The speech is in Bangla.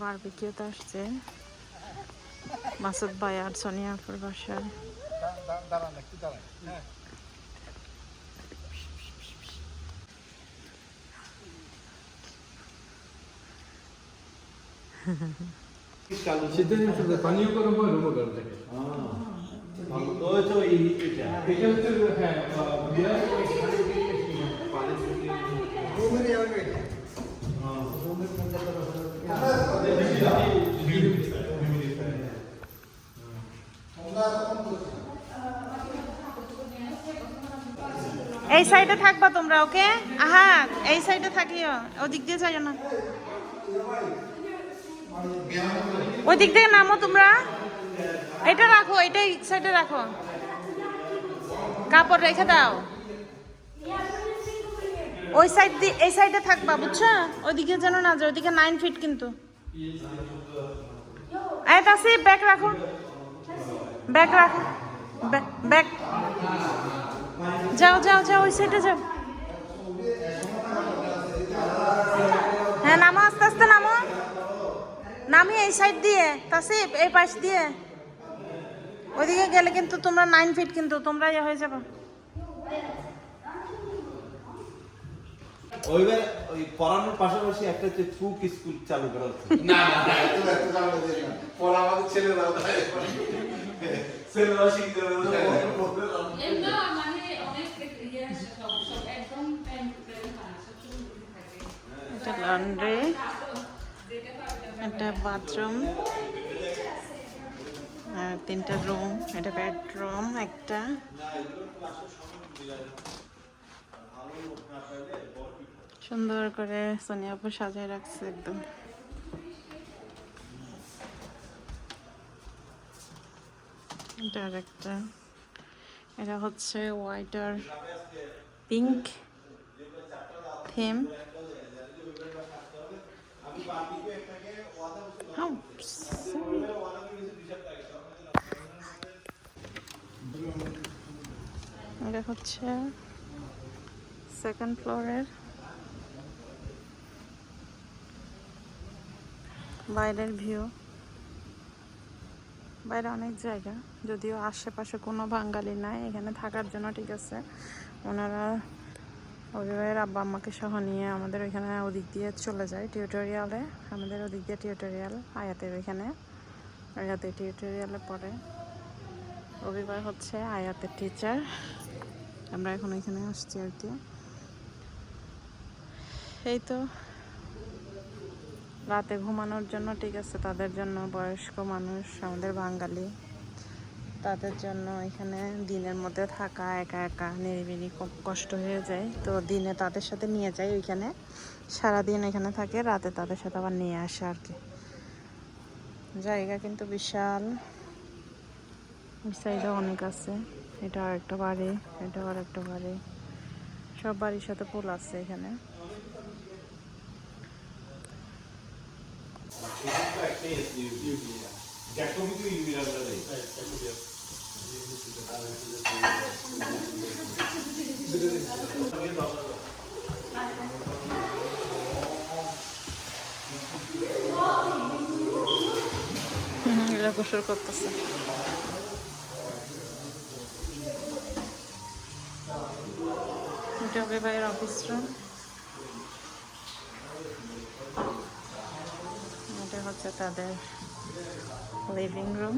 বারবিকিউতে আসছে মাসুদ ভাই আর সোনিয়া আপুর পানীয় গরম হয় রুমো হ্যাঁ এই সাইডে থাকবা তোমরা ওকে আহা, এই সাইডে থাকিও, ওদিক দিয়ে যাইও না। ওই দিক থেকে নামো তোমরা। এটা রাখো এটা এই সাইডে রাখো। কাপড় রেখে দাও। ওই সাইড দিয়ে এই সাইডে থাকবা, বুঝছ? ওইদিকে যেন না যায় ওইদিকে নাইন ফিট কিন্তু। এই তাসি ব্যাগ রাখো। ব্যাগ রাখো। ব্যাগ যাও যাও যাও ওই সাইডে যাও। হ্যাঁ নামো আস্তে আস্তে নামো। নামি এই সাইড দিয়ে। তাসিফ এই পাশ দিয়ে। ওইদিকে গেলে কিন্তু তোমরা নাইন ফিট কিন্তু তোমরা ইয়ে হয়ে যাবে। ওইবার ওই পড়ানোর পাশাপাশি একটা স্কুল চালু করা হচ্ছে। না না আমাদের ছেলেরা শিখতে এটা লন্ড্রি এটা বাথরুম আর তিনটা রুম এটা বেডরুম একটা সুন্দর করে সোনিয়াপু সাজিয়ে রাখছে একদম। এটা আর একটা এটা হচ্ছে হোয়াইট আর পিঙ্ক থিম. এটা হচ্ছে সেকেন্ড ফ্লোরের বাইরের ভিউ বাইরে অনেক জায়গা, যদিও আশেপাশে কোনো বাঙালি নাই, এখানে থাকার জন্য ঠিক আছে। ওনারা অভিভাবকের আব্বা আম্মাকে সহ নিয়ে আমাদের ওইখানে ওদিক দিয়ে চলে যায় টিউটোরিয়ালে, আমাদের ওদিক দিয়ে টিউটোরিয়াল, আয়াতের ওইখানে। আয়াতে টিউটোরিয়ালে পড়ে। রবিবার হচ্ছে আয়াতের টিচার আমরা এখন ওইখানে আসছি আর কি। এই তো রাতে ঘুমানোর জন্য, ঠিক আছে, তাদের জন্য বয়স্ক মানুষ, আমাদের বাঙালি, তাদের জন্য এখানে দিনের মধ্যে থাকা, একা একা, নিরিবিলি কষ্ট হয়ে যায়। তো দিনে তাদের সাথে নিয়ে যাই ওইখানে। সারাদিন এখানে থাকে, রাতে তাদের সাথে আবার নিয়ে আসে আর কি। জায়গা কিন্তু বিশাল। সাইডে অনেক আছে। এটা আর একটা বাড়ি, এটা আর একটা বাড়ি। সব বাড়ির সাথে পুল আছে এখানে। এরা গোসল করতেছে। এটা হবে ভাইয়ের অফিস রুম এটা হচ্ছে তাদের লিভিং রুম